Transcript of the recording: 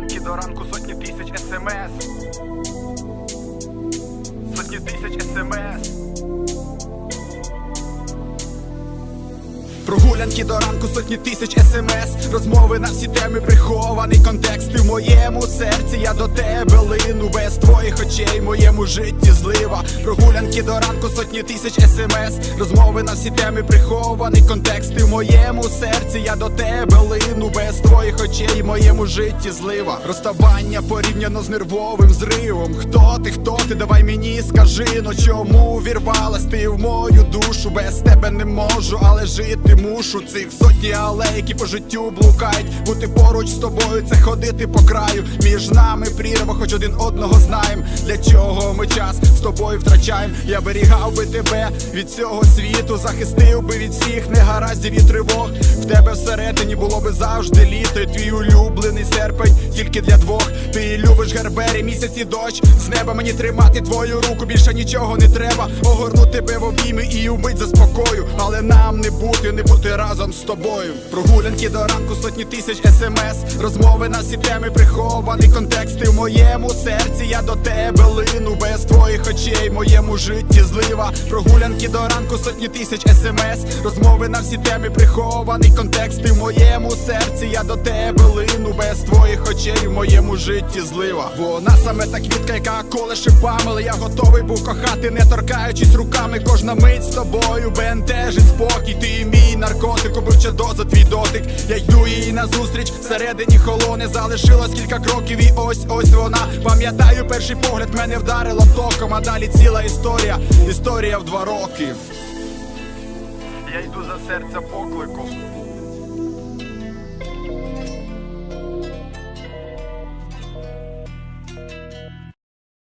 до ранку сотні тисяч смс. Сотні тисяч смс. Прогулянки до ранку сотні тисяч смс Розмови на всі теми, прихований контекст Ти в моєму серці, я до тебе лину Без твоїх очей, моєму житті злива. Прогулянки до ранку сотні тисяч смс Розмови на всі теми, прихований контекст Ти в моєму серці, я до тебе лину Твоїх в моєму житті злива. Розставання порівняно з нервовим зривом. Хто ти, хто ти, давай мені скажи Ну чому вірвалась ти в мою душу? Без тебе не можу, але жити мушу. Цих сотні алей, які по життю блукають. Бути поруч з тобою, це ходити по краю. Між нами прірва, хоч один одного знаєм. Для чого ми час з тобою втрачаємо Я берігав би тебе від цього світу. Захистив би від всіх негараздів і тривог. В тебе всередині було би завжди літо І твій улюблений серпень тільки для двох. Ти любиш гербері, місяць і дощ. З неба мені тримати твою руку, більше нічого не треба. Огорнути тебе в обійми і вмить заспокою Але нам не бути, не бути разом з тобою. Прогулянки до ранку сотні тисяч смс Розмови на всі теми, прихований контекст Ти в моєму серці, я до тебе лину Без твоїх очей, моєму житті злива. Прогулянки до ранку сотні тисяч смс Розмови на всі теми, прихований контекст Ти в моєму серці, я до тебе лину Без твоїх очей, в моєму житті злива. Вона саме та квітка, яка колеше памили Я готовий був кохати, не торкаючись руками. Кожна мить з тобою бентежить спокій. Ти мій наркотик, убивча доза, твій дотик. Я йду їй назустріч, всередині холоне Залишилось кілька кроків і ось ось вона. Пам'ятаю, перший погляд мене вдарило током А далі ціла історія, історія в два роки. Я йду за серця покликом